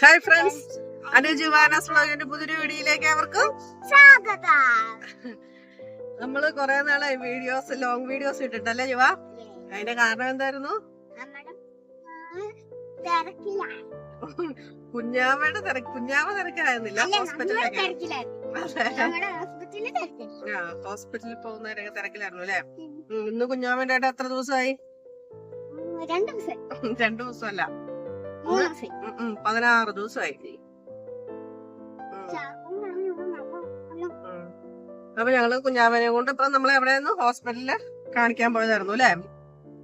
Hi friends Anuj വാനസ് വ്ളോഗിന്റെ പുതിയൊരു വീഡിയോയിലേക്ക് അവർക്കും സ്വാഗതം. നമ്മൾ കൊറേ നാളായി വീഡിയോസ് ലോങ് വീഡിയോസ് ഇട്ടിട്ടല്ലേ യുവ? അതിന്റെ കാരണം എന്തായിരുന്നു? കുഞ്ഞാമ്മയുടെ തിരക്ക് കുഞ്ഞാമ്മ തിരക്കായിരുന്നില്ല അല്ല, ഹോസ്പിറ്റലിലേക്ക് നമ്മുടെ ഹോസ്പിറ്റലിൽ പോകുന്നവരൊക്കെ തിരക്കിലായിരുന്നു അല്ലേ? ഇന്ന് കുഞ്ഞാമ്മയുടെ എത്ര ദിവസമായി രണ്ടു ദിവസം രണ്ടു ദിവസമല്ല. ഉം, പതിനാറ് ദിവസമായി. അപ്പം ഞങ്ങൾ കുഞ്ഞാവനെ കൊണ്ട് ഇപ്പൊ നമ്മളെ എവിടെ ഹോസ്പിറ്റലിൽ കാണിക്കാൻ പോയതായിരുന്നു അല്ലേ?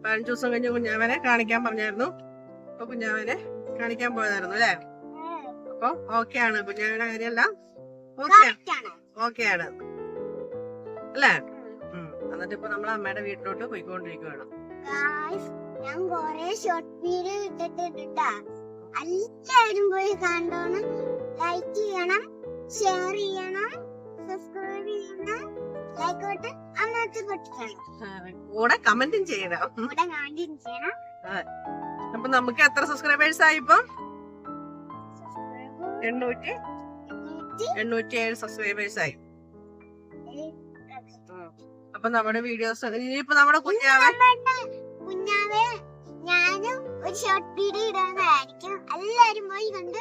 പതിനഞ്ച് ദിവസം കഴിഞ്ഞ് കുഞ്ഞാവനെ കാണിക്കാൻ പറഞ്ഞായിരുന്നു. അപ്പൊ കുഞ്ഞാവനെ കാണിക്കാൻ പോയതായിരുന്നു അല്ലേ? അപ്പൊ ഓക്കെ ആണ്. കുഞ്ഞാമനെ കാര്യമല്ല. ഓക്കെ ആണ്. അല്ലേ. എന്നിട്ട് ഇപ്പൊ നമ്മൾ അമ്മയുടെ വീട്ടിലോട്ട് പോയിക്കൊണ്ടിരിക്കുകയാണ് ഞാൻ കൊറേ ഷോർട്ട് വീഡിയോ ഇട്ടിട്ടുണ്ടാ എല്ലാവരും പോയി കണ്ടോണം. ലൈക്ക് ചെയ്യണം ഷെയർ ചെയ്യണം സബ്സ്ക്രൈബ് ചെയ്യണം ലൈക്ക് ഇട്ട് അന്നത്തെ പൊട്ടിക്കണം കൂടെ കമന്റും ചെയ്യണം. കൂടെ കമന്റും ചെയ്യണം. അപ്പൊ നമുക്ക് എത്ര സബ്സ്ക്രൈബേഴ്സ് ആയി ഇപ്പം? എണ്ണൂറ്റി? എണ്ണൂറ്റി ഏഴ് സബ്സ്ക്രൈബേഴ്സ് ആയി. അപ്പൊ നമ്മുടെ വീഡിയോസ് ഇനിയിപ്പോ നമ്മുടെ കുഞ്ഞാവൻ കുഞ്ഞാവെ ഞാനും ഒരു ഷോർട്ട് വീഡിയോ ഇടുന്നതായിരിക്കും. എല്ലാരും പോയി കണ്ട്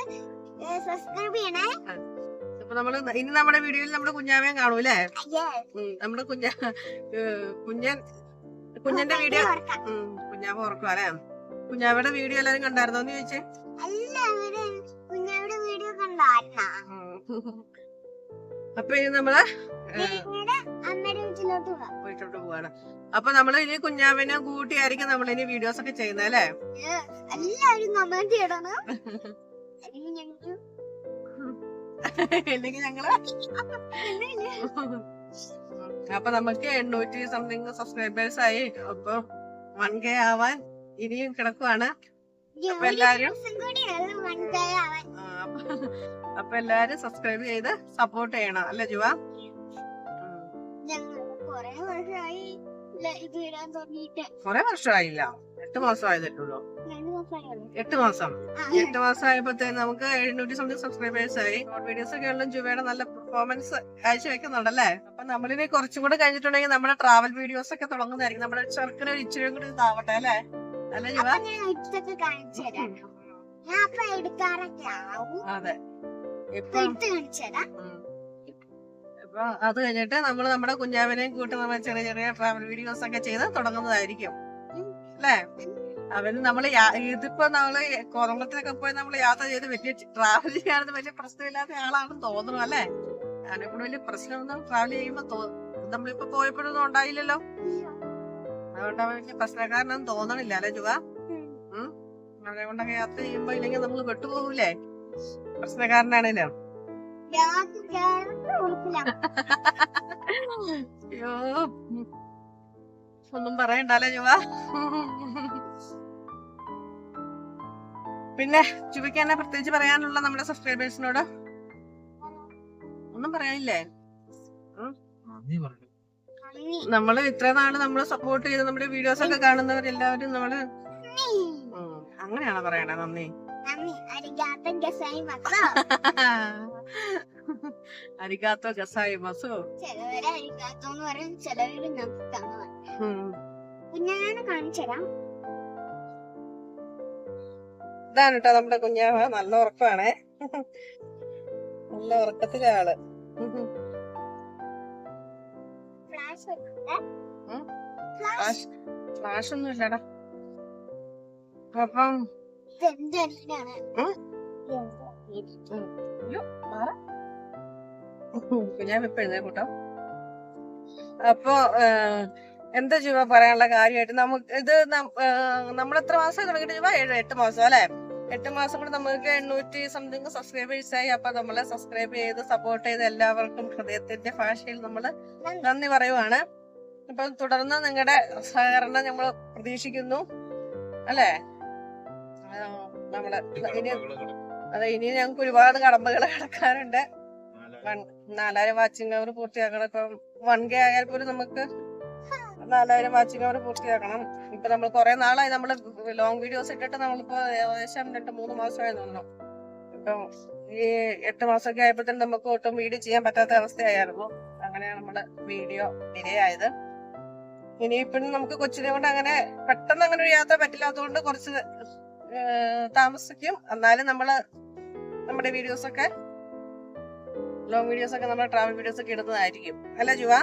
സബ്സ്ക്രൈബ് ചെയ്യണേ. അപ്പൊ നമ്മൾ ഇനി നമ്മുടെ വീഡിയോയിൽ നമ്മുടെ കുഞ്ഞാവൻ കാണൂലേ നമ്മുടെ കുഞ്ഞ കുഞ്ഞൻ കുഞ്ഞന്റെ വീഡിയോ കുഞ്ഞാമ ഓർക്കും അല്ലേ? കുഞ്ഞാവയുടെ വീഡിയോ എല്ലാരും കണ്ടായിരുന്നോ എന്ന് ചോദിച്ചേ? കുഞ്ഞാവിടെ വീഡിയോ കണ്ടായിരുന്നാ. അപ്പൊ ഇനി നമ്മൾ അമ്മയുടെ വീട്ടിലോട്ട് പോവാം പോയിട്ടോട്ട് പോവാണ്. അപ്പൊ നമ്മൾ ഇനി കുഞ്ഞാവിനെ കൂട്ടിയായിരിക്കും നമ്മൾ ഇനി വീഡിയോസ് ഒക്കെ ചെയ്യുന്നത് അല്ലേ? എല്ലാവരും കമന്റ് ചെയ്യണം. അല്ലെങ്കിൽ ഞങ്ങൾക്ക് ഇല്ലെങ്കിൽ ഞങ്ങൾ അപ്പൊ നമുക്ക് എണ്ണൂറ്റി സംതിങ് സബ്സ്ക്രൈബേഴ്സ് ആയി. അപ്പൊ വൺ കെ ആവാൻ ഇനിയും കിടക്കുവാണ്. അപ്പൊ എല്ലാരും- അപ്പൊ- എല്ലാരും സബ്സ്ക്രൈബ് ചെയ്ത് സപ്പോർട്ട് ചെയ്യണം. അല്ലേ ജുവ? കൊറേ വർഷമായി ല- ഇത് ഇടാൻ തുടങ്ങിയിട്ട്. കൊറേ വർഷമായില്ല എട്ട് മാസം ആയതെട്ടുള്ളൂ എട്ട് മാസം. എട്ട് മാസം ആയപ്പോ നമുക്ക് എഴുന്നൂറ്റി സംതിങ് സബ്സ്ക്രൈബേഴ്സ് ആയി. ഷോർട്ട് വീഡിയോസ് ഒക്കെ ഉള്ള ജുവയുടെ നല്ല പെർഫോമൻസ് അയച്ചു വെക്കുന്നുണ്ടല്ലേ അപ്പൊ നമ്മളിനി കുറച്ചും കൂടെ കഴിഞ്ഞിട്ടുണ്ടെങ്കിൽ നമ്മുടെ ട്രാവൽ വീഡിയോസ് ഒക്കെ തുടങ്ങുന്നതായിരിക്കും. നമ്മുടെ ചെറുക്കിന് ഒരു ഇച്ചിരി കൂടി ഇതാവട്ടെ അല്ലേ? അല്ലേ ജുവ? അതെ. ഞാൻ ഇപ്പൊ അത് കഴിഞ്ഞിട്ട് നമ്മൾ നമ്മുടെ കുഞ്ഞാവിനെയും കൂട്ടി നമ്മൾ ചെറിയ ചെറിയ ട്രാവൽ വീഡിയോസ് ഒക്കെ ചെയ്ത് തുടങ്ങുന്നതായിരിക്കും. അല്ലേ? അവന് നമ്മൾ ഇതിപ്പോ നമ്മൾ കോതമ്പലത്തിലൊക്കെ പോയി നമ്മൾ യാത്ര ചെയ്ത് വലിയ ട്രാവൽ ചെയ്യാനത് വലിയ പ്രശ്നമില്ലാത്ത ആളാണെന്ന് തോന്നുന്നു അല്ലേ? അതിനെ കൂടെ വലിയ പ്രശ്നമൊന്നും ട്രാവൽ ചെയ്യുമ്പോ നമ്മളിപ്പോ പോയപ്പോഴൊന്നും ഉണ്ടായില്ലല്ലോ. അതുകൊണ്ട് അവൻ വലിയ പ്രശ്നക്കാരനൊന്നും തോന്നണില്ല അല്ലേ ജുവ അവനെ കൊണ്ടൊക്കെ യാത്ര ചെയ്യുമ്പോ ഇല്ലെങ്കിൽ നമ്മൾ പെട്ടുപോകൂലേ? പ്രശ്നക്കാരനാണല്ലോ അയ്യോ ഒന്നും പറയണ്ടല്ലേ ചുവ പിന്നെ ചുവയ്ക്ക് തന്നെ പ്രത്യേകിച്ച് പറയാനുള്ള നമ്മുടെ സബ്സ്ക്രൈബേഴ്സിനോട് ഒന്നും പറയാനില്ലേ? നമ്മൾ ഇത്ര നാൾ നമ്മൾ സപ്പോർട്ട് ചെയ്ത് നമ്മുടെ വീഡിയോസ് ഒക്കെ കാണുന്നവരെല്ലാവരും നമ്മൾ അങ്ങനെയാണോ പറയണേ? നന്ദി. അരികാത്ത ഗസായി അരികാത്തോ മസു ചിലവര് പറയും ചിലവര് നന്ദിത്താന്ന് പറയും ഉം. കുഞ്ഞാനെ കാണിച്ചു ഇതാണ് കേട്ടോ നമ്മുടെ കുഞ്ഞാവ. നല്ല ഉറക്കമാണേ നല്ല ഉറക്കത്തിലെ ആൾ ഫ്ലാഷ് വെക്കട്ടെ ഉം? ഫ്ലാഷ്. ഫ്ലാഷ് ഫ്ലാഷ് ഒന്നും ഇല്ലടാ അപ്പം ഉം? കുഞ്ഞാവ ഇപ്പൊ എഴുന്നേക്കൂട്ടോ അപ്പൊ എന്താ ജീവ പറയാനുള്ള കാര്യമായിട്ട്? നമുക്ക് ഇത് നമ്മൾ എത്ര മാസം തുടങ്ങിയിട്ട് ജീവ? ഏഴ് എട്ട് മാസം അല്ലെ? എട്ട് മാസം കൂടെ നമുക്ക് എണ്ണൂറ്റി സംതിങ് സബ്സ്ക്രൈബേഴ്സ് ആയി. അപ്പൊ നമ്മളെ സബ്സ്ക്രൈബ് ചെയ്ത് സപ്പോർട്ട് ചെയ്ത് എല്ലാവർക്കും ഹൃദയത്തിന്റെ ഭാഷയിൽ നമ്മൾ നന്ദി പറയുവാണ്. അപ്പൊ തുടർന്ന് നിങ്ങളുടെ സഹകരണം നമ്മൾ പ്രതീക്ഷിക്കുന്നു. അല്ലേ? നമ്മൾ ഇനി അതെ ഇനി ഞങ്ങൾക്ക് ഒരുപാട് കടമ്പകൾ കിടക്കാറുണ്ട് നാലായിരം. വാച്ചിങ് അവർ പൂർത്തിയാക്കണം. ഇപ്പം വൺ കെ ആയാൽ പോലും നമുക്ക് നാലായിരം വാച്ചിങ് അവർ പൂർത്തിയാക്കണം. ഇപ്പൊ നമ്മൾ കുറെ നാളായി നമ്മൾ ലോങ് വീഡിയോസ് ഇട്ടിട്ട് നമ്മളിപ്പോ ഏകദേശം രണ്ട് മൂന്ന് മാസമായി നിന്നു ഇപ്പം ഈ എട്ട് മാസമൊക്കെ ആയപ്പോഴത്തേനും നമുക്ക് ഒട്ടും വീഡിയോ ചെയ്യാൻ പറ്റാത്ത അവസ്ഥയായിരുന്നു. അങ്ങനെയാണ് നമ്മൾ വീഡിയോ ഡിലേ ആയത് ഇനിയിപ്പം നമുക്ക് കൊച്ചിനെ കൊണ്ട് അങ്ങനെ പെട്ടെന്ന് അങ്ങനെ ഒരു യാത്ര പറ്റില്ലാത്തതുകൊണ്ട് കുറച്ച് താമസിക്കും. എന്നാലും നമ്മൾ നമ്മുടെ വീഡിയോസ് ഒക്കെ. ലോങ് വീഡിയോസ് ഒക്കെ നമ്മുടെ ട്രാവൽ വീഡിയോസ് ഒക്കെ ഇടുന്നതായിരിക്കും. അല്ല ജുവ?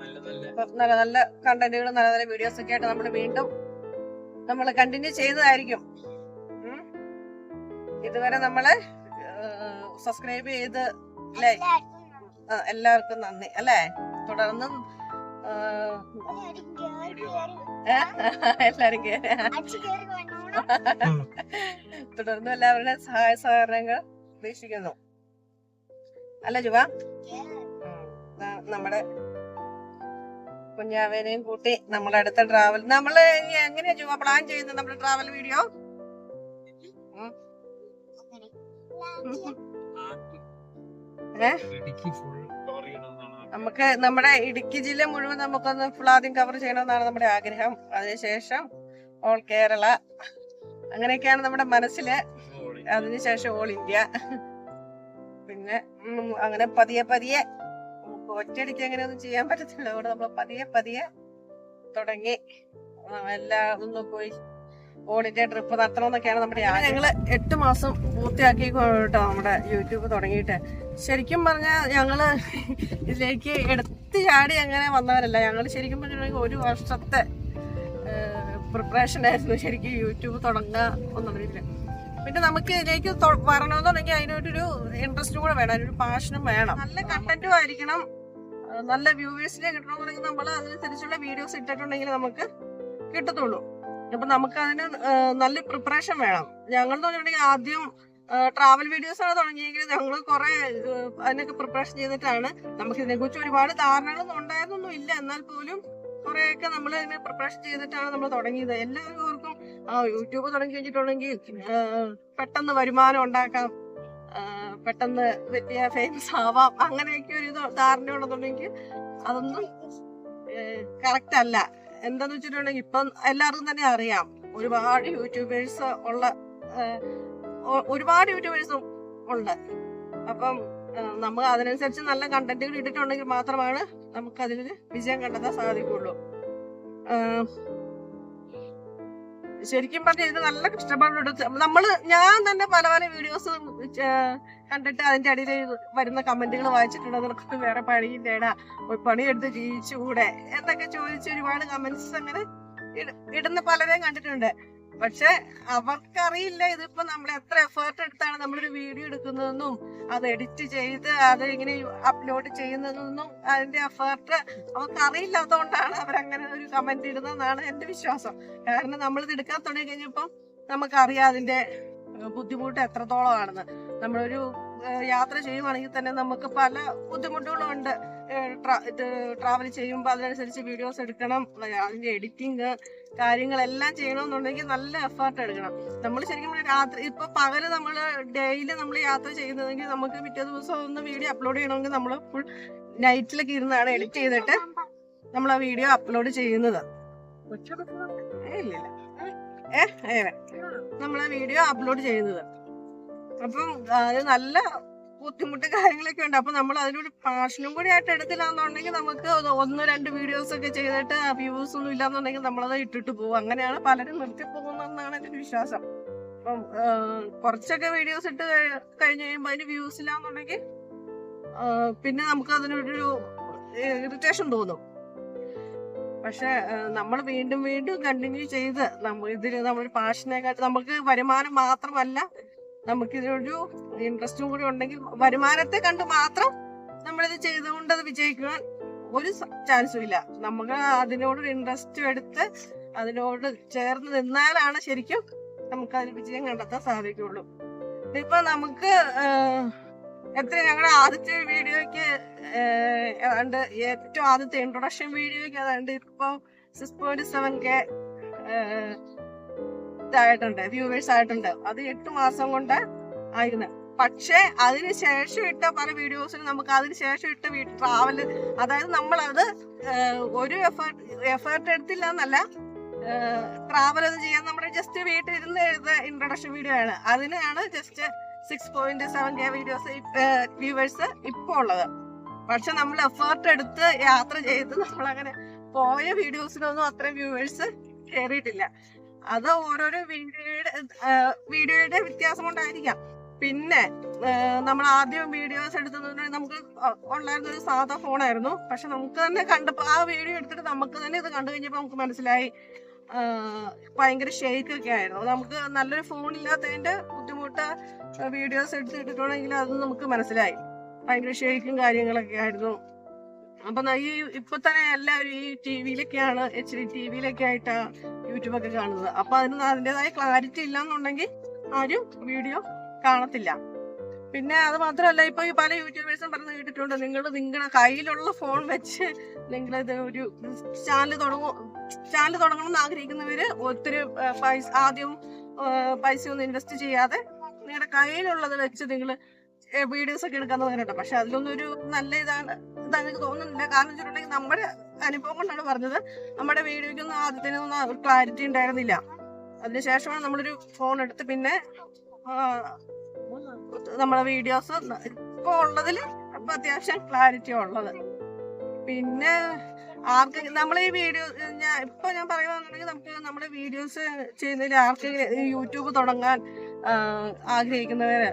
നല്ല നല്ല കണ്ടന്റുകൾ നല്ല നല്ല കണ്ടന്റുകളും നല്ല നല്ല വീഡിയോസ് ഒക്കെ ആയിട്ട് നമ്മൾ വീണ്ടും നമ്മൾ കണ്ടിന്യൂ ചെയ്തതായിരിക്കും ഇതുവരെ നമ്മൾ സബ്സ്ക്രൈബ് ചെയ്ത് അല്ലേ? എല്ലാവർക്കും നന്ദി അല്ലേ? തുടർന്നും? എല്ലാരും കേറി. തുടർന്നും എല്ലാവരുടെ സഹായ സഹകരണങ്ങൾ പ്രതീക്ഷിക്കുന്നു. അല്ല ജുവ? നമ്മുടെ കുഞ്ഞാവേനെയും കൂട്ടി നമ്മളെ അടുത്ത ട്രാവൽ നമ്മൾ എങ്ങനെയാ ജുവ പ്ലാൻ ചെയ്യുന്നത്? നമ്മുടെ ട്രാവൽ വീഡിയോ നമുക്ക് നമ്മുടെ ഇടുക്കി ജില്ല മുഴുവൻ നമുക്കൊന്ന് ഫുൾ ആദ്യം കവർ ചെയ്യണമെന്നാണ് നമ്മുടെ ആഗ്രഹം. അതിനുശേഷം ഓൾ കേരള അങ്ങനെയൊക്കെയാണ് നമ്മുടെ മനസ്സിൽ. അതിനുശേഷം ഓൾ ഇന്ത്യ പിന്നെ അങ്ങനെ പതിയെ പതിയെ ഒറ്റയടിക്ക് അങ്ങനെ ഒന്നും ചെയ്യാൻ പറ്റത്തില്ല. അവിടെ നമ്മൾ പതിയെ പതിയെ തുടങ്ങി. എല്ലാം ഒന്ന് പോയി. ഓൾ ഇന്ത്യ ട്രിപ്പ് നടത്തണം എന്നൊക്കെയാണ് നമ്മുടെ. ഞങ്ങൾ എട്ട് മാസം പൂർത്തിയാക്കി കേട്ടോ നമ്മുടെ യൂട്യൂബ് തുടങ്ങിയിട്ട്. ശരിക്കും പറഞ്ഞാൽ ഞങ്ങൾ ഇതിലേക്ക് എടുത്ത് ചാടി അങ്ങനെ വന്നവരല്ല. ഞങ്ങൾ ശരിക്കും പറഞ്ഞിട്ടുണ്ടെങ്കിൽ ഒരു വർഷത്തെ പ്രിപ്പറേഷൻ ആയിരുന്നു ശരിക്കും യൂട്യൂബ് തുടങ്ങുക ഒന്നുമില്ല പിന്നെ നമുക്ക് ഇതിലേക്ക് വരണമെന്നുണ്ടെങ്കിൽ അതിനൊരു ഇൻട്രസ്റ്റും കൂടെ വേണം അതിനൊരു പാഷനും വേണം. നല്ല കണ്ടന്റും ആയിരിക്കണം. നല്ല വ്യൂവേഴ്സിനെ കിട്ടണമെന്നുണ്ടെങ്കിൽ നമ്മൾ അതിനനുസരിച്ചുള്ള വീഡിയോസ് ഇട്ടിട്ടുണ്ടെങ്കിൽ നമുക്ക് കിട്ടത്തുള്ളൂ. അപ്പൊ നമുക്ക് അതിന് നല്ല പ്രിപ്പറേഷൻ വേണം. ഞങ്ങൾ എന്ന് പറഞ്ഞിട്ടുണ്ടെങ്കിൽ ആദ്യം ട്രാവൽ വീഡിയോസ് ആണ് തുടങ്ങിയെങ്കിൽ ഞങ്ങൾ കുറെ അതിനൊക്കെ പ്രിപ്പറേഷൻ ചെയ്തിട്ടാണ് നമുക്ക് ഇതിനെക്കുറിച്ച് ഒരുപാട് ധാരണകളൊന്നും ഉണ്ടായിരുന്നൊന്നും ഇല്ല എന്നാൽ പോലും കുറെയൊക്കെ നമ്മൾ ഇതിനെ പ്രിപ്പറേഷൻ ചെയ്തിട്ടാണ് നമ്മൾ തുടങ്ങിയത്. എല്ലാവർക്കും യൂട്യൂബ് തുടങ്ങി കഴിഞ്ഞിട്ടുണ്ടെങ്കിൽ പെട്ടെന്ന് വരുമാനം ഉണ്ടാക്കാം. പെട്ടെന്ന് വലിയ ഫേമസ് ആവാം. അങ്ങനെയൊക്കെ ഒരു ധാരണ ഉള്ളതുണ്ടെങ്കിൽ അതൊന്നും കറക്റ്റ് അല്ല. എന്താന്ന് വെച്ചിട്ടുണ്ടെങ്കിൽ ഇപ്പം എല്ലാവർക്കും തന്നെ അറിയാം. ഒരുപാട് യൂട്യൂബേഴ്സ് ഉള്ള ഒരുപാട് യൂട്യൂബേഴ്സും ഉണ്ട്. അപ്പം നമ്മൾ അതിനനുസരിച്ച് നല്ല കണ്ടന്റുകൾ ഇട്ടിട്ടുണ്ടെങ്കിൽ മാത്രമാണ് നമുക്ക് അതിൽ വിജയം കണ്ടെത്താൻ സാധിക്കുള്ളൂ ശരിക്കും പറഞ്ഞാൽ ഇത് നല്ല കഷ്ടപ്പാടെടുത്ത് നമ്മൾ ഞാൻ തന്നെ പല പല വീഡിയോസ് കണ്ടിട്ട് അതിന്റെ അടിയിൽ വരുന്ന കമന്റുകൾ വായിച്ചിട്ടുണ്ട് നിനക്ക് വേറെ പണിയില്ലേടാ. പണിയെടുത്ത് ജീവിച്ചുകൂടെ എന്നൊക്കെ ചോദിച്ച് ഒരുപാട് കമന്റ്സ് അങ്ങനെ ഇടുന്ന പലരെയും കണ്ടിട്ടുണ്ട്. പക്ഷെ അവർക്കറിയില്ല ഇതിപ്പോ നമ്മൾ എത്ര എഫേർട്ട് എടുത്താണ് നമ്മളൊരു വീഡിയോ എടുക്കുന്നതെന്നും അത് എഡിറ്റ് ചെയ്ത് അത് ഇങ്ങനെ അപ്ലോഡ് ചെയ്യുന്നതൊന്നും അതിന്റെ എഫേർട്ട് അവർക്ക് അറിയില്ലാത്തതുകൊണ്ടാണ് അവരങ്ങനെ ഒരു കമന്റ് ഇടുന്നതെന്നാണ് എന്റെ വിശ്വാസം. കാരണം നമ്മൾ ഇത് എടുക്കാൻ തുടങ്ങി കഴിഞ്ഞപ്പോൾ നമുക്കറിയാം അതിന്റെ ബുദ്ധിമുട്ട് എത്രത്തോളമാണെന്ന്. നമ്മളൊരു യാത്ര ചെയ്യുവാണെങ്കിൽ തന്നെ നമുക്ക് പല ബുദ്ധിമുട്ടുകളും ഉണ്ട്. ട്രാവൽ ചെയ്യുമ്പോൾ അതിനനുസരിച്ച് വീഡിയോസ് എടുക്കണം അതിന്റെ എഡിറ്റിങ് കാര്യങ്ങളെല്ലാം ചെയ്യണമെന്നുണ്ടെങ്കിൽ നല്ല എഫേർട്ട് എടുക്കണം. നമ്മൾ ശരിക്കും രാത്രി ഇപ്പൊ പകൽ നമ്മൾ ഡെയിലി നമ്മൾ യാത്ര ചെയ്യുന്നതെങ്കിൽ നമുക്ക് പിറ്റേ ദിവസം ഒന്ന് വീഡിയോ അപ്ലോഡ് ചെയ്യണമെങ്കിൽ നമ്മൾ ഫുൾ നൈറ്റിലൊക്കെ ഇരുന്നാണ് എഡിറ്റ് ചെയ്തിട്ട് നമ്മൾ ആ വീഡിയോ അപ്ലോഡ് ചെയ്യുന്നത്. ഇല്ലില്ല വീഡിയോ അപ്ലോഡ് ചെയ്യുന്നത്. അപ്പം അത് നല്ല ബുദ്ധിമുട്ട് കാര്യങ്ങളൊക്കെ ഉണ്ട്. അപ്പൊ നമ്മൾ അതിനൊരു പാഷനും കൂടി ആയിട്ട് എടുത്തില്ലാന്നുണ്ടെങ്കിൽ നമുക്ക് ഒന്ന് രണ്ട് വീഡിയോസ് ഒക്കെ ചെയ്തിട്ട് വ്യൂസ് ഒന്നും ഇല്ലാന്നുണ്ടെങ്കിൽ നമ്മളത് ഇട്ടിട്ട് പോകും. അങ്ങനെയാണ് പലരും നിർത്തി പോകുന്നതെന്നാണ് ഒരു വിശ്വാസം. അപ്പം കുറച്ചൊക്കെ വീഡിയോസ് ഇട്ട് കഴി- കഴിഞ്ഞ് കഴിയുമ്പോൾ അതിന് വ്യൂസ് ഇല്ലാന്നുണ്ടെങ്കിൽ പിന്നെ നമുക്ക് അതിനൊരു ഇറിറ്റേഷൻ തോന്നും. പക്ഷെ നമ്മൾ വീണ്ടും വീണ്ടും കണ്ടിന്യൂ ചെയ്ത് നമ്മൾ ഇതിൽ നമ്മൾ പാഷനെക്കാട്ട് നമുക്ക് വരുമാനം മാത്രമല്ല നമുക്ക് ഇതിനൊരു ഇൻട്രസ്റ്റും കൂടി ഉണ്ടെങ്കിൽ വരുമാനത്തെ കണ്ട് മാത്രം നമ്മളിത് ചെയ്തുകൊണ്ട് അത് വിജയിക്കുവാൻ ഒരു ചാൻസും ഇല്ല. നമുക്ക് അതിനോടൊരു ഇൻട്രസ്റ്റ് എടുത്ത് അതിനോട് ചേർന്ന് നിന്നാലാണ് ശരിക്കും നമുക്ക് അതിന് വിജയം കണ്ടെത്താൻ സാധിക്കുള്ളൂ ഇപ്പൊ നമുക്ക് എത്ര ഞങ്ങളുടെ ആദ്യത്തെ വീഡിയോയ്ക്ക് ഏതാണ്ട് ഏറ്റവും ആദ്യത്തെ ഇൻട്രൊഡക്ഷൻ വീഡിയോയ്ക്ക് ഏതാണ്ട് ഇപ്പൊ സിക്സ് പോയിന്റ് സെവൻ കെ ഇതായിട്ടുണ്ട് വ്യൂവേഴ്സ് ആയിട്ടുണ്ട്. അത് എട്ട് മാസം കൊണ്ട് ആയിരുന്നു. പക്ഷേ അതിന് ശേഷം ഇട്ട പല വീഡിയോസിലും നമുക്ക് അതിന് ശേഷം ഇട്ട ട്രാവൽ അതായത് നമ്മൾ അത് ഒരു എഫേർട്ട് എഫേർട്ട് എടുത്തില്ല എന്നല്ല ട്രാവൽ അത് ചെയ്യാൻ നമ്മുടെ ജസ്റ്റ് വീട്ടിൽ ഇരുന്ന് എഴുത ഇൻട്രൊഡക്ഷൻ വീഡിയോ ആണ്. അതിനാണ് just six point seven K videos viewers ഇപ്പോൾ ഉള്ളത്. പക്ഷെ നമ്മൾ എഫേർട്ട് എടുത്ത് യാത്ര ചെയ്ത് നമ്മളങ്ങനെ പോയ വീഡിയോസിനൊന്നും അത്രയും വ്യൂവേഴ്സ് കയറിയിട്ടില്ല അത് ഓരോരോ വീഡിയോയുടെ വീഡിയോയുടെ വ്യത്യാസം കൊണ്ടായിരിക്കാം. പിന്നെ നമ്മൾ ആദ്യം വീഡിയോസ് എടുത്തത് നമുക്ക് ഉണ്ടായിരുന്ന ഒരു സാധാ ഫോണായിരുന്നു പക്ഷെ നമുക്ക് തന്നെ കണ്ടപ്പോൾ ആ വീഡിയോ എടുത്തിട്ട് നമുക്ക് തന്നെ ഇത് കണ്ടു കഴിഞ്ഞപ്പോൾ നമുക്ക് മനസ്സിലായി. ഭയങ്കര ഷെയ്ക്ക് ഒക്കെ ആയിരുന്നു. നമുക്ക് നല്ലൊരു ഫോൺ ഇല്ലാത്തതിന്റെ ബുദ്ധിമുട്ട് വീഡിയോസ് എടുത്തിട്ടുണ്ടെങ്കിൽ അത് നമുക്ക് മനസ്സിലായി. ഭയങ്കര ഷെയ്ക്കും കാര്യങ്ങളൊക്കെ ആയിരുന്നു. അപ്പൊ ഈ ഇപ്പൊ തന്നെ എല്ലാവരും ഈ ടി വിയിലൊക്കെയാണ് എച്ച് ഡി ടി വിയിലൊക്കെ ആയിട്ട് യൂട്യൂബ് ഒക്കെ കാണുന്നത്. അപ്പൊ അതിന് അതിന്റെതായ ക്ലാരിറ്റി ഇല്ലെന്നുണ്ടെങ്കിൽ ആരും വീഡിയോ കാണത്തില്ല. പിന്നെ അത് മാത്രമല്ല ഇപ്പൊ ഈ പല യൂട്യൂബേഴ്സും പറഞ്ഞ് കേട്ടിട്ടുണ്ട് നിങ്ങൾ നിങ്ങളുടെ കയ്യിലുള്ള ഫോൺ വെച്ച് നിങ്ങൾ ഇത് ഒരു ചാനൽ തുടങ്ങും ചാനൽ തുടങ്ങണം എന്ന് ആഗ്രഹിക്കുന്നവര് ഒത്തിരി പൈസ ആദ്യം പൈസ ഒന്നും ഇൻവെസ്റ്റ് ചെയ്യാതെ നിങ്ങളുടെ കയ്യിലുള്ളത് വെച്ച് നിങ്ങൾ വീഡിയോസ് ഒക്കെ എടുക്കാന്ന് പറഞ്ഞിട്ടുണ്ട് പക്ഷെ അതിലൊന്നും ഒരു നല്ല ഇതാണ്. എനിക്ക് തോന്നുന്നില്ല. കാരണം വെച്ചിട്ടുണ്ടെങ്കിൽ നമ്മുടെ അനുഭവം കൊണ്ടാണ് പറഞ്ഞത്. നമ്മുടെ വീഡിയോയ്ക്കൊന്നും ആദ്യത്തിനൊന്നും ക്ലാരിറ്റി ഉണ്ടായിരുന്നില്ല. അതിനുശേഷമാണ് നമ്മളൊരു ഫോൺ എടുത്ത് പിന്നെ നമ്മുടെ വീഡിയോസ് ഇപ്പോൾ ഉള്ളതിൽ ഇപ്പൊ അത്യാവശ്യം ക്ലാരിറ്റി ഉള്ളത്. പിന്നെ ആർക്കെങ്കിലും നമ്മൾ ഈ വീഡിയോ ഞാൻ ഇപ്പൊ ഞാൻ പറയുകയാണെന്നുണ്ടെങ്കിൽ നമുക്ക് നമ്മുടെ വീഡിയോസ് ചെയ്യുന്നതിൽ ആർക്കെങ്കിലും യൂട്യൂബ് തുടങ്ങാൻ ആഗ്രഹിക്കുന്നവര്?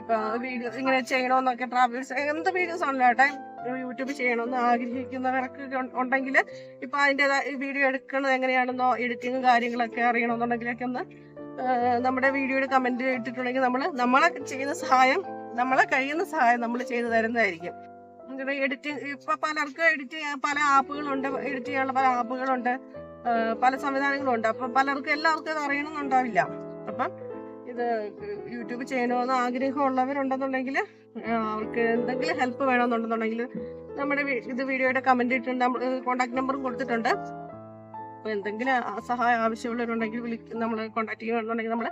ഇപ്പൊ വീഡിയോ ഇങ്ങനെ ചെയ്യണമെന്നൊക്കെ ട്രാവൽസ് എന്ത് വീഡിയോസ് ആണല്ലോട്ടെ യൂട്യൂബ് ചെയ്യണമെന്ന് ആഗ്രഹിക്കുന്നവർക്ക് ഉണ്ടെങ്കിൽ ഇപ്പൊ അതിന്റെതായ വീഡിയോ എടുക്കുന്നത് എങ്ങനെയാണെന്നോ എഡിറ്റിങ്ങും കാര്യങ്ങളൊക്കെ അറിയണമെന്നുണ്ടെങ്കിലൊക്കെ ഒന്ന് നമ്മുടെ വീഡിയോയുടെ കമന്റ് ഇട്ടിട്ടുണ്ടെങ്കിൽ നമ്മൾ നമ്മളെ ചെയ്യുന്ന സഹായം നമ്മളെ കഴിയുന്ന സഹായം നമ്മൾ ചെയ്തു തരുന്നതായിരിക്കും. എഡിറ്റിംഗ് ഇപ്പൊ പലർക്കും എഡിറ്റ് ചെയ്യാൻ പല ആപ്പുകളുണ്ട്. എഡിറ്റ് ചെയ്യാനുള്ള പല ആപ്പുകളുണ്ട്. പല സംവിധാനങ്ങളുണ്ട്. അപ്പൊ പലർക്കും എല്ലാവർക്കും അത് അറിയണമെന്നുണ്ടാവില്ല. ഇത് യൂട്യൂബ് ചെയ്യണമെന്ന് ആഗ്രഹമുള്ളവരുണ്ടെന്നുണ്ടെങ്കിൽ അവർക്ക് എന്തെങ്കിലും ഹെൽപ്പ് വേണമെന്നുണ്ടെന്നുണ്ടെങ്കിൽ നമ്മുടെ ഇത് വീഡിയോയുടെ കമന്റ് ഇട്ടുണ്ട് കോൺടാക്ട് നമ്പറും കൊടുത്തിട്ടുണ്ട്. അപ്പൊ എന്തെങ്കിലും സഹായം ആവശ്യമുള്ളവരുണ്ടെങ്കിൽ വിളി നമ്മൾ കോൺടാക്ട് ചെയ്യുകയാണെന്നുണ്ടെങ്കിൽ നമ്മൾ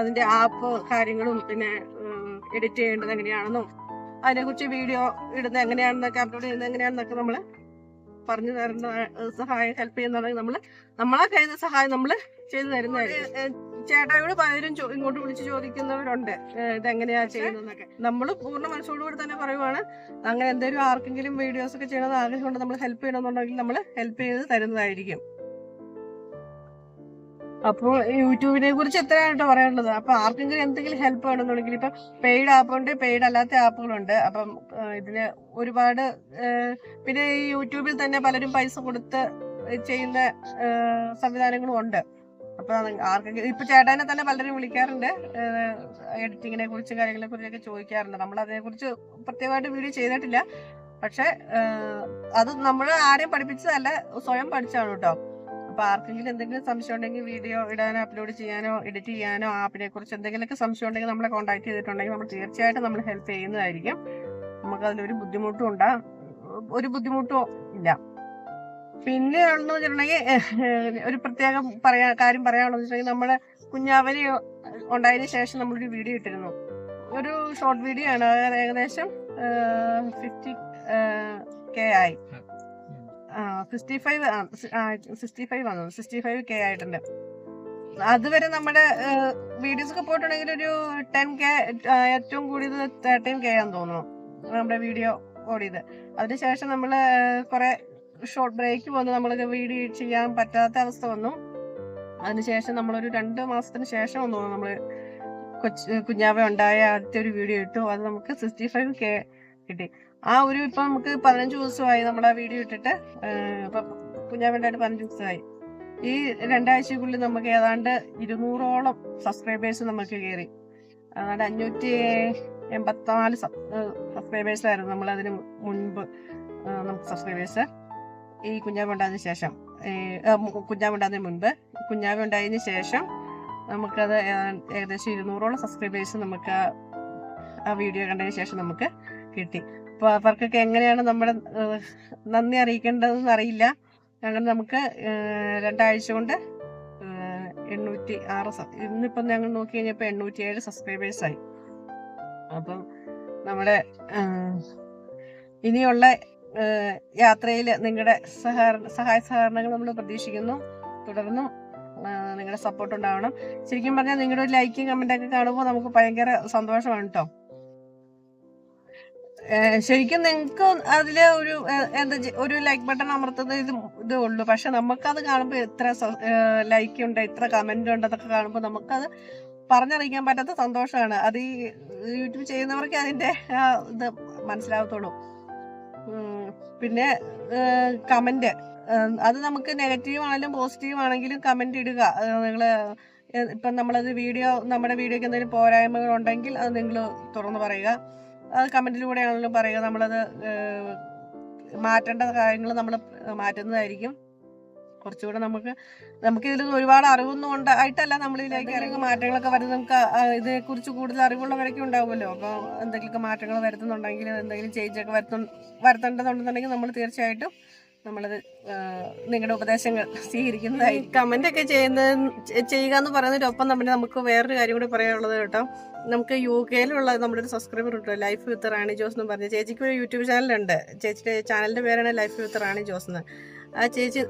അതിന്റെ ആപ്പ് കാര്യങ്ങളും പിന്നെ എഡിറ്റ് ചെയ്യേണ്ടത് എങ്ങനെയാണെന്നും അതിനെക്കുറിച്ച് വീഡിയോ ഇടുന്നത് എങ്ങനെയാണെന്നൊക്കെ അപ്ലോഡ് ചെയ്യുന്നത് എങ്ങനെയാണെന്നൊക്കെ നമ്മൾ പറഞ്ഞു തരുന്ന സഹായം ഹെൽപ്പ് ചെയ്യുന്നുണ്ടെങ്കിൽ നമ്മൾ നമ്മളെ കഴിയുന്ന സഹായം നമ്മൾ ചെയ്തു തരുന്നതായിരിക്കും. ചേട്ടായോട് പലരും ഇങ്ങോട്ട് വിളിച്ച് ചോദിക്കുന്നവരുണ്ട്. ഇതെങ്ങനെയാ ചെയ്യുന്നതെന്നൊക്കെ. നമ്മൾ പൂർണ മനസ്സോടുകൂടി തന്നെ പറയുവാണ്. അങ്ങനെ എന്തെങ്കിലും ആർക്കെങ്കിലും വീഡിയോസ് ഒക്കെ ചെയ്യണത് ആഗ്രഹമുണ്ട് നമ്മൾ ഹെൽപ്പ് ചെയ്യണമെന്നുണ്ടെങ്കിൽ നമ്മൾ ഹെൽപ്പ് ചെയ്ത് തരുന്നതായിരിക്കും. അപ്പോൾ യൂട്യൂബിനെ കുറിച്ച് എത്രയായിട്ട് പറയാനുള്ളത്? അപ്പൊ ആർക്കെങ്കിലും എന്തെങ്കിലും ഹെൽപ്പ് വേണമെന്നുണ്ടെങ്കിൽ ഇപ്പൊ പെയ്ഡ് ആപ്പ് ഉണ്ട് പെയ്ഡ് അല്ലാത്ത ആപ്പുകളുണ്ട് അപ്പം ഇതിന് ഒരുപാട് പിന്നെ ഈ യൂട്യൂബിൽ തന്നെ പലരും പൈസ കൊടുത്ത് ചെയ്യുന്ന സംവിധാനങ്ങളും ഉണ്ട്. അപ്പൊ ആർക്കെങ്കിലും ഇപ്പൊ ചേട്ടനെ തന്നെ പലരും വിളിക്കാറുണ്ട്. എഡിറ്റിങ്ങിനെ കുറിച്ച് കാര്യങ്ങളെ കുറിച്ചൊക്കെ ചോദിക്കാറുണ്ട്. നമ്മൾ അതിനെ കുറിച്ച് പ്രത്യേകമായിട്ട് വീഡിയോ ചെയ്തിട്ടില്ല. പക്ഷെ അത് നമ്മൾ ആരെയും പഠിപ്പിച്ചതല്ല സ്വയം പഠിച്ചാണ് കേട്ടോ. അപ്പൊ ആർക്കെങ്കിലും എന്തെങ്കിലും സംശയം ഉണ്ടെങ്കിൽ വീഡിയോ ഇടാനോ അപ്ലോഡ് ചെയ്യാനോ എഡിറ്റ് ചെയ്യാനോ ആപ്പിനെ കുറിച്ച് എന്തെങ്കിലുമൊക്കെ സംശയം ഉണ്ടെങ്കിൽ നമ്മളെ കോൺടാക്ട് ചെയ്തിട്ടുണ്ടെങ്കിൽ നമ്മൾ തീർച്ചയായിട്ടും നമ്മൾ ഹെൽപ്പ് ചെയ്യുന്നതായിരിക്കും. നമുക്ക് അതിലൊരു ബുദ്ധിമുട്ടും ഉണ്ടാ ഒരു ബുദ്ധിമുട്ടോ ഇല്ല. പിന്നെ ഉള്ളതെന്ന് വെച്ചിട്ടുണ്ടെങ്കിൽ ഒരു പ്രത്യേകം പറയാ കാര്യം പറയാനുള്ളത് വെച്ചിട്ടുണ്ടെങ്കിൽ നമ്മൾ കുഞ്ഞാവലി ഉണ്ടായതിനു ശേഷം നമ്മളൊരു വീഡിയോ ഇട്ടിരുന്നു. ഒരു ഷോർട്ട് വീഡിയോ ആണ്. അത് ഏകദേശം ഫിഫ്റ്റി കെ ആയി. സിക്സ്റ്റി ഫൈവ് സിക്സ്റ്റി ഫൈവ് ആണ്. സിക്സ്റ്റി ഫൈവ് കെ ആയിട്ടുണ്ട്. അതുവരെ നമ്മുടെ വീഡിയോസ് ഒക്കെ പോയിട്ടുണ്ടെങ്കിൽ ഒരു ടെൻ കെ ഏറ്റവും കൂടിയത് തേർട്ടീൻ കെ ആണെന്ന് തോന്നുന്നു. നമ്മുടെ വീഡിയോ ഓടിയത്. അതിനുശേഷം നമ്മൾ കുറെ ഷോർട്ട് ബ്രേക്ക് വന്നു. നമ്മൾക്ക് വീഡിയോ ചെയ്യാൻ പറ്റാത്ത അവസ്ഥ വന്നു. അതിനുശേഷം നമ്മളൊരു രണ്ട് മാസത്തിന് ശേഷം തോന്നുന്നു നമ്മൾ കൊച്ചു കുഞ്ഞാവ ഉണ്ടായ ആദ്യത്തെ ഒരു വീഡിയോ ഇട്ടു. അത് നമുക്ക് സിക്സ്റ്റി ഫൈവ് കെ കിട്ടി. ആ ഒരു ഇപ്പം നമുക്ക് പതിനഞ്ച് ദിവസമായി നമ്മൾ ആ വീഡിയോ ഇട്ടിട്ട്. ഇപ്പം കുഞ്ഞാവേണ്ടായിട്ട് പതിനഞ്ച് ദിവസമായി. ഈ രണ്ടാഴ്ചക്കുള്ളിൽ നമുക്ക് ഏതാണ്ട് ഇരുന്നൂറോളം സബ്സ്ക്രൈബേഴ്സ് നമുക്ക് കയറി. അതാണ്ട് അഞ്ഞൂറ്റി എൺപത്തിനാല് സബ്സ്ക്രൈബേഴ്സ് ആയിരുന്നു. നമ്മൾ അതിന് മുൻപ് നമുക്ക് സബ്സ്ക്രൈബേഴ്സ് ഈ കുഞ്ഞാവ് ഉണ്ടായതിനു ശേഷം കുഞ്ഞാവ് ഉണ്ടായതിന് മുൻപ് കുഞ്ഞാവ് ശേഷം നമുക്കത് ഏകദേശം ഇരുന്നൂറോളം സബ്സ്ക്രൈബേഴ്സ് നമുക്ക് ആ- വീഡിയോ കണ്ടതിന് ശേഷം നമുക്ക് കിട്ടി. അപ്പോൾ അവർക്കൊക്കെ എങ്ങനെയാണ് നമ്മുടെ നന്ദി അറിയിക്കേണ്ടതെന്ന് അറിയില്ല. അങ്ങനെ നമുക്ക് രണ്ടാഴ്ച കൊണ്ട് എണ്ണൂറ്റി ആറ് ഇന്നിപ്പം ഞങ്ങൾ നോക്കി കഴിഞ്ഞപ്പോൾ എണ്ണൂറ്റി ഏഴ് സബ്സ്ക്രൈബേഴ്സായി അപ്പം നമ്മുടെ ഇനിയുള്ള യാത്രയിൽ നിങ്ങളുടെ സഹകരണ സഹായ സഹകരണങ്ങൾ നമ്മൾ പ്രതീക്ഷിക്കുന്നു തുടർന്നും നിങ്ങളുടെ സപ്പോർട്ട് ഉണ്ടാവണം. ശരിക്കും പറഞ്ഞാൽ നിങ്ങളുടെ ഒരു ലൈക്കും കമന്റ് ഒക്കെ കാണുമ്പോൾ നമുക്ക് ഭയങ്കര സന്തോഷമാണ് കേട്ടോ ശരിക്കും നിങ്ങൾക്ക് അതിൽ ഒരു എന്താ ഒരു ലൈക്ക് ബട്ടൺ അമർത്തുന്ന ഇത് ഇതേ ഉള്ളൂ. പക്ഷെ നമുക്കത് കാണുമ്പോൾ എത്ര ലൈക്ക് ഉണ്ട് എത്ര കമന്റ് ഉണ്ട് അതൊക്കെ കാണുമ്പോൾ നമുക്കത് പറഞ്ഞറിയിക്കാൻ പറ്റാത്ത സന്തോഷമാണ് അത് ഈ യൂട്യൂബ് ചെയ്യുന്നവർക്ക് അതിന്റെ ആ ഇത് മനസ്സിലാവത്തുള്ളൂ ഉം, പിന്നെ കമന്റ്. അത് നമുക്ക് നെഗറ്റീവ് ആണെങ്കിലും പോസിറ്റീവ് ആണെങ്കിലും കമന്റ് ഇടുക. നിങ്ങൾ ഇപ്പം നമ്മളത് വീഡിയോ നമ്മുടെ വീഡിയോക്ക് എന്തെങ്കിലും പോരായ്മകൾ ഉണ്ടെങ്കിൽ അത് നിങ്ങൾ തുറന്നു പറയുക. അത് കമന്റിലൂടെ ആണെങ്കിലും പറയുക. നമ്മളത് മാറ്റേണ്ട കാര്യങ്ങൾ നമ്മൾ മാറ്റുന്നതായിരിക്കും. കുറച്ചുകൂടെ നമുക്ക് നമുക്ക് ഇതിൽ ഒരുപാട് അറിവൊന്നും ഉണ്ട് ആയിട്ടല്ല ഇതിലേക്ക് ഇറങ്ങി മാറ്റങ്ങളൊക്കെ വരുന്നത്. നമുക്ക് ഇതിനെ കുറിച്ച് കൂടുതൽ അറിവുള്ളവരൊക്കെ ഉണ്ടാവുമല്ലോ. അപ്പോൾ എന്തെങ്കിലുമൊക്കെ മാറ്റങ്ങൾ വരുത്തുന്നുണ്ടെങ്കിൽ എന്തെങ്കിലും ചേഞ്ച് ഒക്കെ വരുത്തു വരുത്തേണ്ടതുണ്ടെന്നുണ്ടെങ്കിൽ നമ്മൾ തീർച്ചയായിട്ടും നമ്മളത് നിങ്ങളുടെ ഉപദേശങ്ങൾ സ്വീകരിക്കുന്നതായി. കമന്റ് ഒക്കെ ചെയ്യുന്ന ചെയ്യുക എന്ന് പറയുന്നതിനൊപ്പം തന്നെ നമുക്ക് വേറൊരു കാര്യം കൂടി പറയാനുള്ളത് കേട്ടോ. നമുക്ക് യു കെയിലുള്ള നമ്മുടെ ഒരു സബ്സ്ക്രൈബർ ഉണ്ട് ലൈഫ് വിത്ത് റാണി ജോസ് എന്ന് പറഞ്ഞ ചേച്ചിക്ക് ഒരു യൂട്യൂബ് ചാനലുണ്ട് ചേച്ചിയുടെ ചാനലിന്റെ പേരാണ് ലൈഫ് വിത്ത് റാണി ജോസ് എന്ന്. ആ ചേച്ചി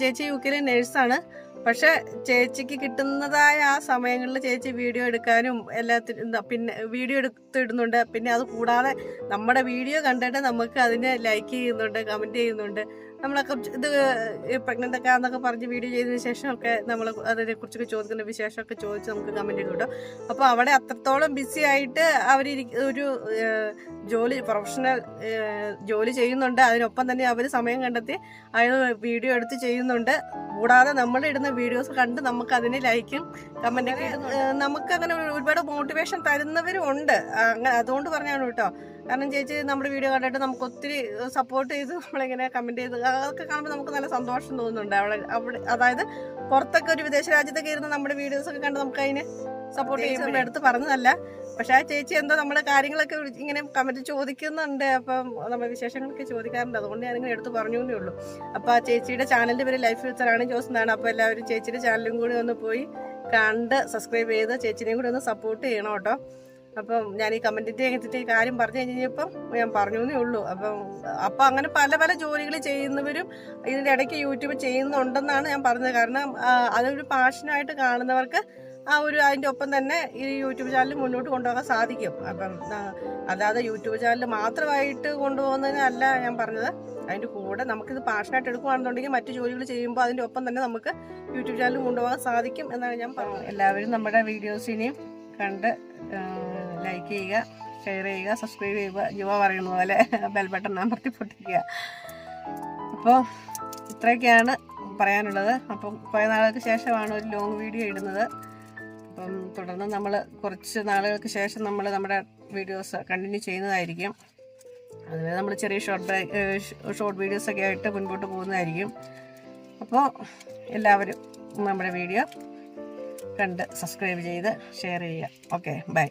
ചേച്ചി യു കെയിലെ നേഴ്സാണ്. പക്ഷെ ചേച്ചിക്ക് കിട്ടുന്നതായ ആ സമയങ്ങളിൽ ചേച്ചി വീഡിയോ എടുക്കാനും എല്ലാത്തിനും പിന്നെ വീഡിയോ എടുത്തിടുന്നുണ്ട്. പിന്നെ അത് കൂടാതെ നമ്മുടെ വീഡിയോ കണ്ടിട്ട് നമുക്ക് അതിനെ ലൈക്ക് ചെയ്യുന്നുണ്ട് കമന്റ് ചെയ്യുന്നുണ്ട്. നമ്മളൊക്കെ ഇത് പ്രഗ്നന്റ് ഒക്കെ ആണെന്നൊക്കെ പറഞ്ഞ് വീഡിയോ ചെയ്തതിന് ശേഷമൊക്കെ നമ്മൾ അതിനെ കുറിച്ചൊക്കെ ചോദിക്കുന്ന വിശേഷമൊക്കെ ചോദിച്ച് നമുക്ക് കമന്റ് കേട്ടോ അപ്പോൾ അവിടെ അത്രത്തോളം ബിസി ആയിട്ട് അവർ ഒരു ജോലി പ്രൊഫഷണൽ ജോലി ചെയ്യുന്നുണ്ട്. അതിനൊപ്പം തന്നെ അവർ സമയം കണ്ടെത്തി അയാൾ വീഡിയോ എടുത്ത് ചെയ്യുന്നുണ്ട്. കൂടാതെ നമ്മൾ ഇടുന്ന വീഡിയോസ് കണ്ട് നമുക്ക് അതിന് ലൈക്കും കമന്റൊക്കെ നമുക്ക് അങ്ങനെ ഒരുപാട് മോട്ടിവേഷൻ തരുന്നവരും ഉണ്ട്. അങ്ങനെ അതുകൊണ്ട് പറഞ്ഞാണ് കേട്ടോ. കാരണം ചേച്ചി നമ്മുടെ വീഡിയോ കണ്ടിട്ട് നമുക്ക് ഒത്തിരി സപ്പോർട്ട് ചെയ്ത് നമ്മളിങ്ങനെ കമന്റ് ചെയ്ത് അതൊക്കെ കാണുമ്പോൾ നമുക്ക് നല്ല സന്തോഷം തോന്നുന്നുണ്ട്. അവിടെ അവിടെ അതായത് പുറത്തൊക്കെ ഒരു വിദേശ രാജ്യത്തൊക്കെ ഇരുന്ന് നമ്മുടെ വീഡിയോസ് ഒക്കെ കണ്ട് നമുക്ക് അതിന് സപ്പോർട്ട് ചെയ്യുമ്പോൾ എടുത്ത് പറഞ്ഞതല്ല. പക്ഷെ ആ ചേച്ചി എന്തോ നമ്മുടെ കാര്യങ്ങളൊക്കെ ഇങ്ങനെ കമന്റ് ചോദിക്കുന്നുണ്ട്. അപ്പം നമ്മുടെ വിശേഷങ്ങളൊക്കെ ചോദിക്കാറുണ്ട്. അതുകൊണ്ട് ഞാനിങ്ങനെ എടുത്ത് പറഞ്ഞു ഉള്ളൂ. അപ്പൊ ആ ചേച്ചിയുടെ ചാനലിന്റെ പേര് ലൈഫ് ഫ്യൂച്ചറാണ് ജോസ് എന്നാണ്. അപ്പൊ എല്ലാവരും ചേച്ചിയുടെ ചാനലും കൂടി ഒന്ന് പോയി കണ്ട് സബ്സ്ക്രൈബ് ചെയ്ത് ചേച്ചിനെയും കൂടി ഒന്ന് സപ്പോർട്ട് ചെയ്യണം കേട്ടോ. അപ്പം ഞാൻ ഈ കമന്റിന്റെ ഈ കാര്യം പറഞ്ഞു കഴിഞ്ഞപ്പം ഞാൻ പറഞ്ഞു എന്നേ ഉള്ളൂ. അപ്പം അപ്പൊ അങ്ങനെ പല പല ജോലികൾ ചെയ്യുന്നവരും ഇതിന്റെ ഇടയ്ക്ക് യൂട്യൂബ് ചെയ്യുന്നുണ്ടെന്നാണ് ഞാൻ പറഞ്ഞത്. കാരണം അതൊരു പാഷനായിട്ട് കാണുന്നവർക്ക് ആ ഒരു അതിന്റെ ഒപ്പം തന്നെ ഈ യൂട്യൂബ് ചാനൽ മുന്നോട്ട് കൊണ്ടുപോകാൻ സാധിക്കും. അപ്പം അല്ലാതെ യൂട്യൂബ് ചാനൽ മാത്രമായിട്ട് കൊണ്ടുപോകുന്നതിനല്ല ഞാൻ പറഞ്ഞത്. അതിന്റെ കൂടെ നമുക്കിത് പാഷനായിട്ട് എടുക്കുകയാണെന്നുണ്ടെങ്കിൽ മറ്റു ജോലികൾ ചെയ്യുമ്പോൾ അതിന്റെ ഒപ്പം തന്നെ നമുക്ക് യൂട്യൂബ് ചാനൽ കൊണ്ടുപോകാൻ സാധിക്കും എന്നാണ് ഞാൻ പറഞ്ഞത്. എല്ലാവരും നമ്മുടെ വീഡിയോസിനെയും കണ്ട് ലൈക്ക് ചെയ്യുക ഷെയർ ചെയ്യുക സബ്സ്ക്രൈബ് ചെയ്യുക. യുവ പറയുന്ന പോലെ ബെൽ ബട്ടൺ അമർത്തി പൊട്ടിക്കുക. അപ്പോൾ ഇത്രയൊക്കെയാണ് പറയാനുള്ളത്. അപ്പം കുറേ നാളുകൾക്ക് ശേഷമാണ് ഒരു ലോങ് വീഡിയോ ഇടുന്നത്. അപ്പം തുടർന്ന് നമ്മൾ കുറച്ച് നാളുകൾക്ക് ശേഷം നമ്മൾ നമ്മുടെ വീഡിയോസ് കണ്ടിന്യൂ ചെയ്യുന്നതായിരിക്കും. അതുവരെ നമ്മൾ ചെറിയ ഷോർട്ട് ഷോർട്ട് വീഡിയോസൊക്കെ ആയിട്ട് മുൻപോട്ട് പോകുന്നതായിരിക്കും. അപ്പോൾ എല്ലാവരും നമ്മുടെ വീഡിയോ കണ്ട് സബ്സ്ക്രൈബ് ചെയ്ത് ഷെയർ ചെയ്യുക. Okay bye